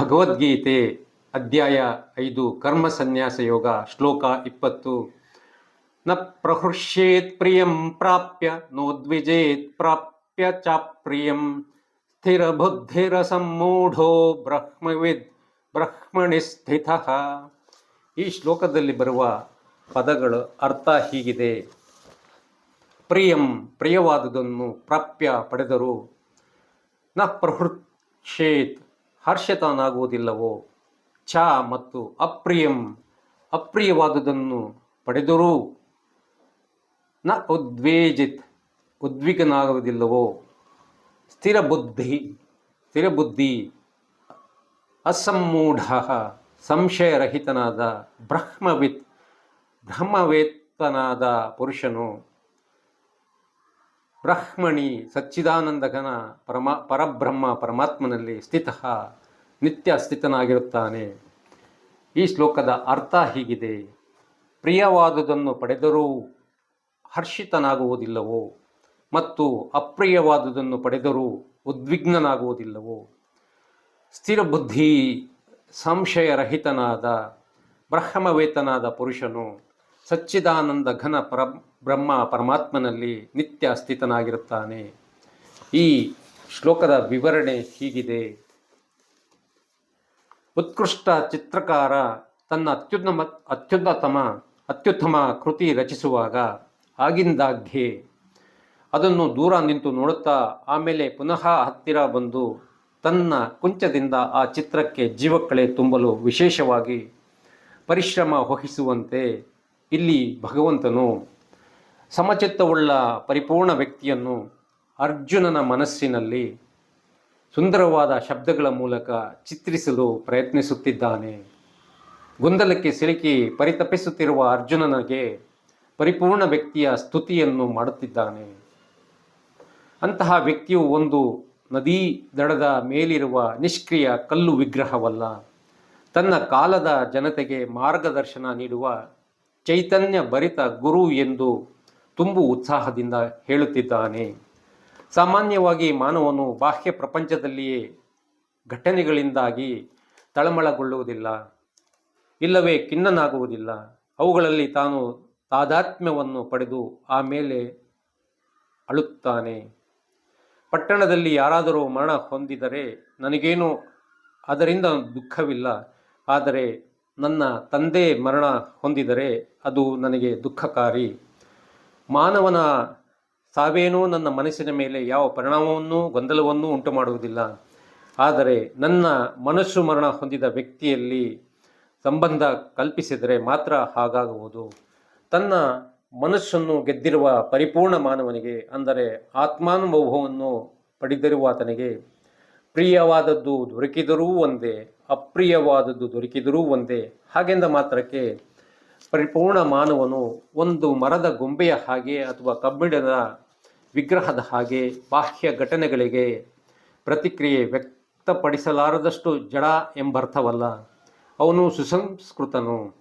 ಭಗವದ್ಗೀತೆ ಅಧ್ಯಾಯ ಐದು, ಕರ್ಮ ಸನ್ಯಾಸ ಯೋಗ, ಶ್ಲೋಕ ಇಪ್ಪತ್ತು. ನ ಪ್ರಹೃಷ್ಯೇತ್ ಪ್ರಿಯಂ ಪ್ರಾಪ್ಯ ನೋದ್ವಿಜೇತ್ ಪ್ರಾಪ್ಯ ಚಾಪ್ರಿಯಂ. ಸ್ಥಿರಬುದ್ಧಿರ ಸಂಮೂಢೋ ಬ್ರಹ್ಮವಿದ್ ಬ್ರಹ್ಮಣಿ ಸ್ಥಿತ. ಈ ಶ್ಲೋಕದಲ್ಲಿ ಬರುವ ಪದಗಳು ಅರ್ಥ ಹೀಗಿದೆ. ಪ್ರಿಯಂ ಪ್ರಿಯವಾದುದನ್ನು ಪ್ರಾಪ್ಯ ಪಡೆದರು. ನ ಪ್ರಹೃಕ್ಷೇತ್ ಹರ್ಷತನಾಗುವುದಿಲ್ಲವೋ? ಚ ಮತ್ತು ಅಪ್ರಿಯಂ, ಅಪ್ರಿಯವಾದುದನ್ನು ಪಡೆದರೂ ನ ಉದ್ವೇಜಿತ್, ಉದ್ವಿಗ್ನಾಗುವುದಿಲ್ಲವೋ? ಸ್ಥಿರ ಬುದ್ಧಿ ಸ್ಥಿರ ಬುದ್ಧಿ ಅಸಮ್ಮೂಢ, ಸಂಶಯರಹಿತನಾದ ಬ್ರಹ್ಮವಿತ್, ಬ್ರಹ್ಮವೇತ್ತನಾದ ಪುರುಷನು ಬ್ರಹ್ಮಣಿ ಸಚ್ಚಿದಾನಂದಕನ ಪರಮ ಪರಬ್ರಹ್ಮ ಪರಮಾತ್ಮನಲ್ಲಿ ಸ್ಥಿತ ನಿತ್ಯ ಸ್ಥಿತನಾಗಿರುತ್ತಾನೆ. ಈ ಶ್ಲೋಕದ ಅರ್ಥ ಹೀಗಿದೆ. ಪ್ರಿಯವಾದುದನ್ನು ಪಡೆದರೂ ಹರ್ಷಿತನಾಗುವುದಿಲ್ಲವೋ? ಮತ್ತು ಅಪ್ರಿಯವಾದುದನ್ನು ಪಡೆದರೂ ಉದ್ವಿಗ್ನನಾಗುವುದಿಲ್ಲವೋ? ಸ್ಥಿರ ಬುದ್ಧಿ ಸಂಶಯರಹಿತನಾದ, ಬ್ರಹ್ಮವೇತನಾದ ಪುರುಷನು ಸಚ್ಚಿದಾನಂದ ಘನ ಪರ ಬ್ರಹ್ಮ ಪರಮಾತ್ಮನಲ್ಲಿ ನಿತ್ಯ ಸ್ಥಿತನಾಗಿರುತ್ತಾನೆ ಈ ಶ್ಲೋಕದ ವಿವರಣೆ ಹೀಗಿದೆ. ಉತ್ಕೃಷ್ಟ ಚಿತ್ರಕಾರ ತನ್ನ ಅತ್ಯುತ್ತಮ ಅತ್ಯುನ್ನತಮ, ಅತ್ಯುತ್ತಮ ಕೃತಿ ರಚಿಸುವಾಗ ಆಗಿಂದಾಗ್ಗೆ ಅದನ್ನು ದೂರ ನಿಂತು ನೋಡುತ್ತಾ ಆಮೇಲೆ ಪುನಃ ಹತ್ತಿರ ಬಂದು ತನ್ನ ಕುಂಚದಿಂದ ಆ ಚಿತ್ರಕ್ಕೆ ಜೀವಕಳೆ ತುಂಬಲು ವಿಶೇಷವಾಗಿ ಪರಿಶ್ರಮ ವಹಿಸುವಂತೆ ಇಲ್ಲಿ ಭಗವಂತನು ಸಮಚಿತ್ತವುಳ್ಳ ಪರಿಪೂರ್ಣ ವ್ಯಕ್ತಿಯನ್ನು ಅರ್ಜುನನ ಮನಸ್ಸಿನಲ್ಲಿ ಸುಂದರವಾದ ಶಬ್ದಗಳ ಮೂಲಕ ಚಿತ್ರಿಸಲು ಪ್ರಯತ್ನಿಸುತ್ತಿದ್ದಾನೆ. ಗೊಂದಲಕ್ಕೆ ಸಿಲುಕಿ ಪರಿತಪಿಸುತ್ತಿರುವ ಅರ್ಜುನನಿಗೆ ಪರಿಪೂರ್ಣ ವ್ಯಕ್ತಿಯ ಸ್ತುತಿಯನ್ನು ಮಾಡುತ್ತಿದ್ದಾನೆ. ಅಂತಹ ವ್ಯಕ್ತಿಯು ಒಂದು ನದೀ ದಡದ ಮೇಲಿರುವ ನಿಷ್ಕ್ರಿಯ ಕಲ್ಲು ವಿಗ್ರಹವಲ್ಲ. ತನ್ನ ಕಾಲದ ಜನತೆಗೆ ಮಾರ್ಗದರ್ಶನ ನೀಡುವ ಚೈತನ್ಯ ಭರಿತ ಗುರು ಎಂದು ತುಂಬು ಉತ್ಸಾಹದಿಂದ ಹೇಳುತ್ತಿದ್ದಾನೆ. ಸಾಮಾನ್ಯವಾಗಿ ಮಾನವನು ಬಾಹ್ಯ ಪ್ರಪಂಚದಲ್ಲಿಯೇ ಘಟನೆಗಳಿಂದಾಗಿ ತಳಮಳಗೊಳ್ಳುವುದಿಲ್ಲ, ಇಲ್ಲವೇ ಖಿನ್ನನಾಗುವುದಿಲ್ಲ. ಅವುಗಳಲ್ಲಿ ತಾನು ತಾದಾತ್ಮ್ಯವನ್ನು ಪಡೆದು ಆಮೇಲೆ ಅಳುತ್ತಾನೆ. ಪಟ್ಟಣದಲ್ಲಿ ಯಾರಾದರೂ ಮರಣ ಹೊಂದಿದರೆ ನನಗೇನು, ಅದರಿಂದ ದುಃಖವಿಲ್ಲ, ಆದರೆ ನನ್ನ ತಂದೆ ಮರಣ ಹೊಂದಿದರೆ ಅದು ನನಗೆ ದುಃಖಕಾರಿ. ಮಾನವನ ಸಾವೇನೂ ನನ್ನ ಮನಸ್ಸಿನ ಮೇಲೆ ಯಾವ ಪರಿಣಾಮವನ್ನೂ ಗೊಂದಲವನ್ನೂ ಉಂಟು ಮಾಡುವುದಿಲ್ಲ ಆದರೆ ನನ್ನ ಮನಸ್ಸು ಮರಣ ಹೊಂದಿದ ವ್ಯಕ್ತಿಯಲ್ಲಿ ಸಂಬಂಧ ಕಲ್ಪಿಸಿದರೆ ಮಾತ್ರ ಹಾಗಾಗುವುದು. ತನ್ನ ಮನಸ್ಸನ್ನು ಗೆದ್ದಿರುವ ಪರಿಪೂರ್ಣ ಮಾನವನಿಗೆ, ಅಂದರೆ ಆತ್ಮಾನುಭವವನ್ನು ಪಡೆದಿರುವ ಆತನಿಗೆ ಪ್ರಿಯವಾದದ್ದು ದೊರಕಿದರೂ ಒಂದೇ, ಅಪ್ರಿಯವಾದದ್ದು ದೊರಕಿದರೂ ಒಂದೇ. ಹಾಗೆಂದ ಮಾತ್ರಕ್ಕೆ ಪರಿಪೂರ್ಣ ಮಾನವನು ಒಂದು ಮರದ ಗೊಂಬೆಯ ಹಾಗೆ ಅಥವಾ ಕಬ್ಬಿಣದ ವಿಗ್ರಹದ ಹಾಗೆ ಬಾಹ್ಯ ಘಟನೆಗಳಿಗೆ ಪ್ರತಿಕ್ರಿಯೆ ವ್ಯಕ್ತಪಡಿಸಲಾರದಷ್ಟು ಜಡ ಎಂಬರ್ಥವಲ್ಲ. ಅವನು ಸುಸಂಸ್ಕೃತನು.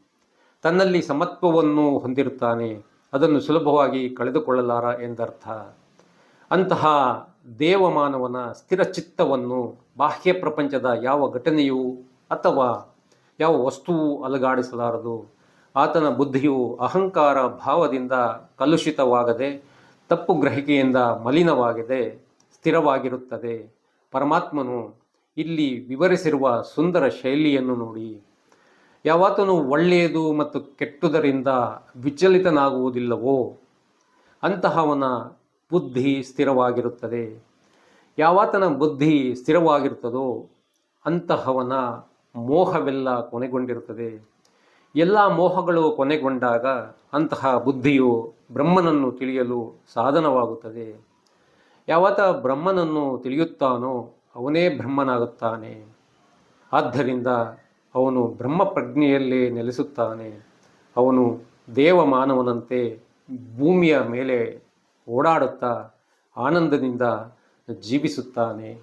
ತನ್ನಲ್ಲಿ ಸಮತ್ವವನ್ನು ಹೊಂದಿರುತ್ತಾನೆ. ಅದನ್ನು ಸುಲಭವಾಗಿ ಕಳೆದುಕೊಳ್ಳಲಾರ ಎಂದರ್ಥ. ಅಂತಹ ದೇವಮಾನವನ ಸ್ಥಿರ ಚಿತ್ತವನ್ನು ಬಾಹ್ಯ ಪ್ರಪಂಚದ ಯಾವ ಘಟನೆಯು ಅಥವಾ ಯಾವ ವಸ್ತುವು ಅಲುಗಾಡಿಸಲಾರದು. ಆತನ ಬುದ್ಧಿಯು ಅಹಂಕಾರ ಭಾವದಿಂದ ಕಲುಷಿತವಾಗದೆ, ತಪ್ಪು ಗ್ರಹಿಕೆಯಿಂದ ಮಲಿನವಾಗದೆ ಸ್ಥಿರವಾಗಿರುತ್ತದೆ. ಪರಮಾತ್ಮನು ಇಲ್ಲಿ ವಿವರಿಸಿರುವ ಸುಂದರ ಶೈಲಿಯನ್ನು ನೋಡಿ, ಯಾವಾತನು ಒಳ್ಳೆಯದು ಮತ್ತು ಕೆಟ್ಟುದರಿಂದ ವಿಚಲಿತನಾಗುವುದಿಲ್ಲವೋ, ಅಂತಹವನ ಬುದ್ಧಿ ಸ್ಥಿರವಾಗಿರುತ್ತದೆ. ಯಾವಾತನ ಬುದ್ಧಿ ಸ್ಥಿರವಾಗಿರುತ್ತದೋ ಅಂತಹವನ ಮೋಹವೆಲ್ಲ ಕೊನೆಗೊಂಡಿರುತ್ತದೆ. ಎಲ್ಲ ಮೋಹಗಳು ಕೊನೆಗೊಂಡಾಗ ಅಂತಹ ಬುದ್ಧಿಯು ಬ್ರಹ್ಮನನ್ನು ತಿಳಿಯಲು ಸಾಧನವಾಗುತ್ತದೆ. ಯಾವತ ಬ್ರಹ್ಮನನ್ನು ತಿಳಿಯುತ್ತಾನೋ ಅವನೇ ಬ್ರಹ್ಮನಾಗುತ್ತಾನೆ. ಆದ್ದರಿಂದ ಅವನು ಬ್ರಹ್ಮ ಪ್ರಜ್ಞೆಯಲ್ಲೇ ನೆಲೆಸುತ್ತಾನೆ. ಅವನು ದೇವಮಾನವನಂತೆ ಭೂಮಿಯ ಮೇಲೆ ಓಡಾಡುತ್ತಾ ಆನಂದದಿಂದ ಜೀವಿಸುತ್ತಾನೆ.